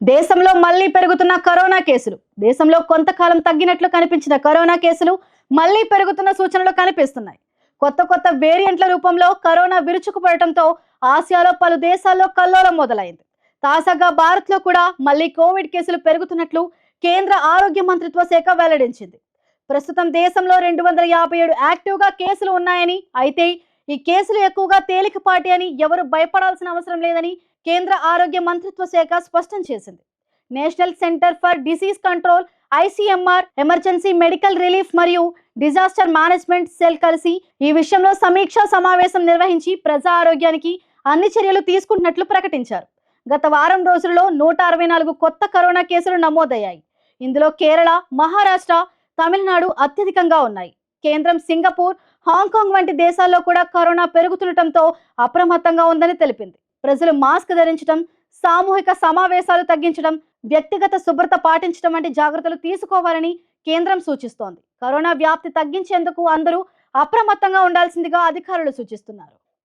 దేశంలో మళ్ళీ పెరుగుతున్న కరోనా కేసులు దేశంలో కొంతకాలం తగ్గినట్లు కనిపించిన కరోనా కేసులు మళ్ళీ పెరుగుతున్న సూచనలు కనిపిస్తున్నాయి. కొత్త కొత్త వేరియంట్ల రూపంలో కరోనా విరుచుకుపడటంతో ఆసియాలో పలు దేశాల్లో కల్లోలం మొదలైంది. తాజాగా భారత్లో కూడా మళ్ళీ కోవిడ్ కేసులు పెరుగుతున్నట్లు కేంద్ర ఆరోగ్య మంత్రిత్వ శాఖ వెల్లడించింది. ప్రస్తుతం దేశంలో రెండు వందల యాభై ఏడు యాక్టివ్గా కేసులు ఉన్నాయని అయితే ఈ కేసులు ఎక్కువగా తేలికపాటి అని ఎవరు భయపడాల్సిన అవసరం లేదని కేంద్ర ఆరోగ్య మంత్రిత్వ శాఖ స్పష్టం చేసింది. National centre for disease control ICMR emergency medical relief మరియు డిజాస్టర్ మేనేజ్మెంట్ సెల్ కలిసి ఈ విషయంలో సమీక్షా సమావేశం నిర్వహించి ప్రజా ఆరోగ్యానికి అన్ని చర్యలు తీసుకుంటున్నట్లు ప్రకటించారు. గత వారం రోజుల్లో నూట అరవై నాలుగు కొత్త కరోనా కేసులు నమోదయ్యాయి. ఇందులో కేరళ మహారాష్ట్ర తమిళనాడు అత్యధికంగా ఉన్నాయి. కేంద్రం సింగపూర్ హాంకాంగ్ వంటి దేశాల్లో కూడా కరోనా పెరుగుతుండటంతో అప్రమత్తంగా ఉందని తెలిపింది. ప్రజలు మాస్క్ ధరించడం సామూహిక సమావేశాలు తగ్గించడం వ్యక్తిగత శుభ్రత పాటించడం వంటి జాగ్రత్తలు తీసుకోవాలని కేంద్రం సూచిస్తోంది. కరోనా వ్యాప్తి తగ్గించేందుకు అందరూ అప్రమత్తంగా ఉండాల్సిందిగా అధికారులు సూచిస్తున్నారు.